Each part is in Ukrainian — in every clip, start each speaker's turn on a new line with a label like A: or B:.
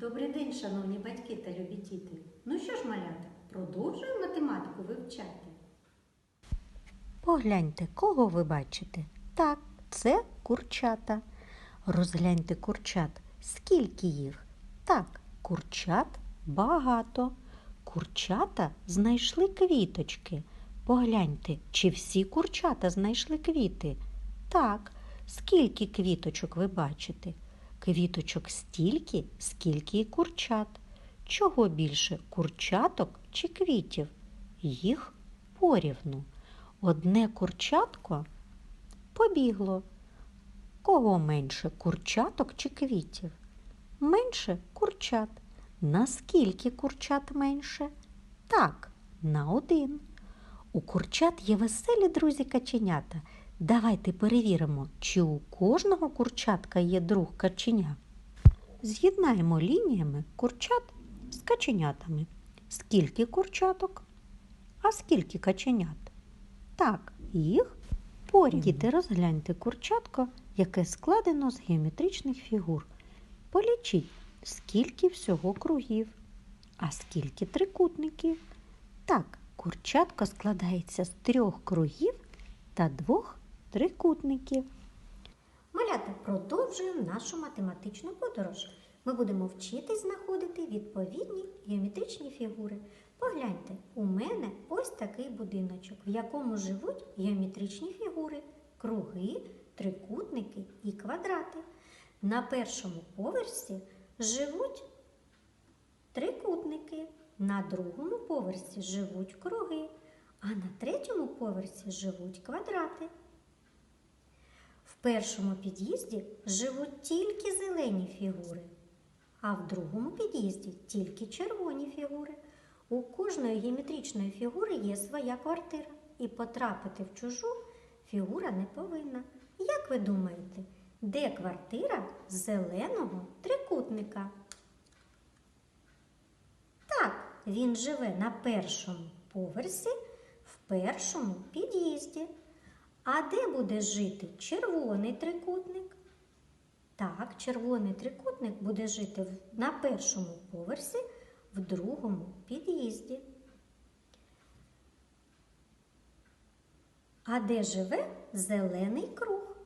A: Добрий день, шановні батьки та любі. Ну що ж, малята, продовжуємо математику вивчати.
B: Погляньте, кого ви бачите? Так, це курчата. Розгляньте курчат. Скільки їх? Так, курчат багато. Курчата знайшли квіточки. Погляньте, чи всі курчата знайшли квіти? Так, скільки квіточок ви бачите? Квіточок стільки, скільки і курчат. Чого більше курчаток чи квітів? Їх порівну. Одне курчатко побігло. Кого менше курчаток чи квітів? Менше курчат. Наскільки курчат менше? Так, на один. У курчат є веселі друзі каченята. Давайте перевіримо, чи у кожного курчатка є друг каченя. З'єднаємо лініями курчат з каченятами. Скільки курчаток? А скільки каченят? Так, їх порівну. Діти, розгляньте курчатко, яке складено з геометричних фігур. Полічіть, скільки всього кругів, а скільки трикутників. Так, курчатко складається з трьох кругів та двох трикутників.
A: Малята, продовжуємо нашу математичну подорож. Ми будемо вчитись знаходити відповідні геометричні фігури. Погляньте, у мене ось такий будиночок, в якому живуть геометричні фігури, круги, трикутники і квадрати. На першому поверсі живуть трикутники, на другому поверсі живуть круги, а на третьому поверсі живуть квадрати. Першому під'їзді живуть тільки зелені фігури, а в другому під'їзді тільки червоні фігури. У кожної геометричної фігури є своя квартира, і потрапити в чужу фігура не повинна. Як ви думаєте, де квартира зеленого трикутника? Так, він живе на першому поверсі в першому під'їзді. А де буде жити червоний трикутник? Так, червоний трикутник буде жити на першому поверсі в другому під'їзді. А де живе зелений круг?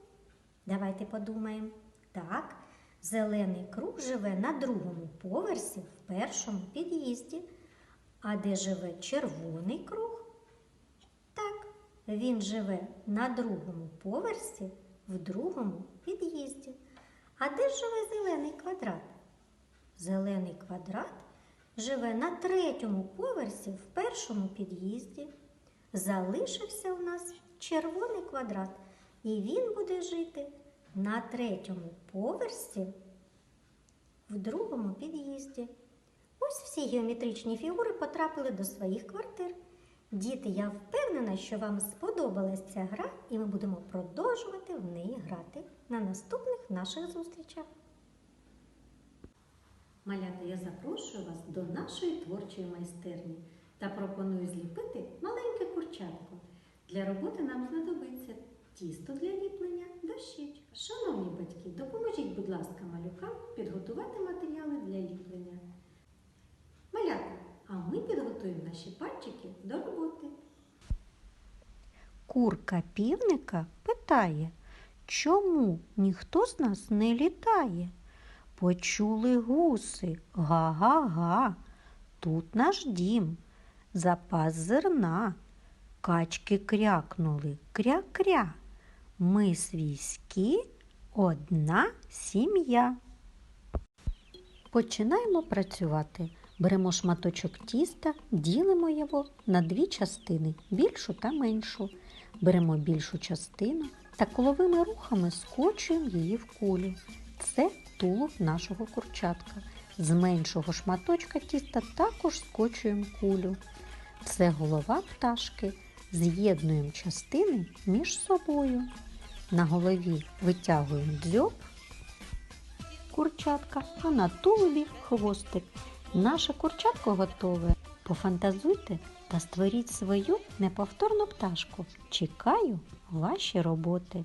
A: Давайте подумаємо. Так, зелений круг живе на другому поверсі в першому під'їзді. А де живе червоний круг? Він живе на другому поверсі в другому під'їзді. А де ж живе зелений квадрат? Зелений квадрат живе на третьому поверсі в першому під'їзді. Залишився у нас червоний квадрат, і він буде жити на третьому поверсі в другому під'їзді. Ось всі геометричні фігури потрапили до своїх квартир. Діти, я впевнена, що вам сподобалась ця гра, і ми будемо продовжувати в неї грати на наступних наших зустрічах. Малята, я запрошую вас до нашої творчої майстерні та пропоную зліпити маленьке курчатко. Для роботи нам знадобиться тісто для ліплення, дощечка. Шановні батьки, допоможіть, будь ласка, малюкам підготувати матеріали для ліплення. Ми підготуємо наші пальчики до роботи.
B: Курка півника питає, чому ніхто з нас не літає? Почули гуси, га-га-га, тут наш дім, запас зерна. Качки крякнули, кря-кря. Ми свійські, одна сім'я. Починаємо працювати. Беремо шматочок тіста, ділимо його на дві частини більшу та меншу. Беремо більшу частину та коловими рухами скочуємо її в кулю. Це тулуб нашого курчатка. З меншого шматочка тіста також скочуємо кулю. Це голова пташки. З'єднуємо частини між собою. На голові витягуємо дзьоб курчатка, а на тулубі хвостик. Наше курчатко готове. Пофантазуйте та створіть свою неповторну пташку. Чекаю ваші роботи.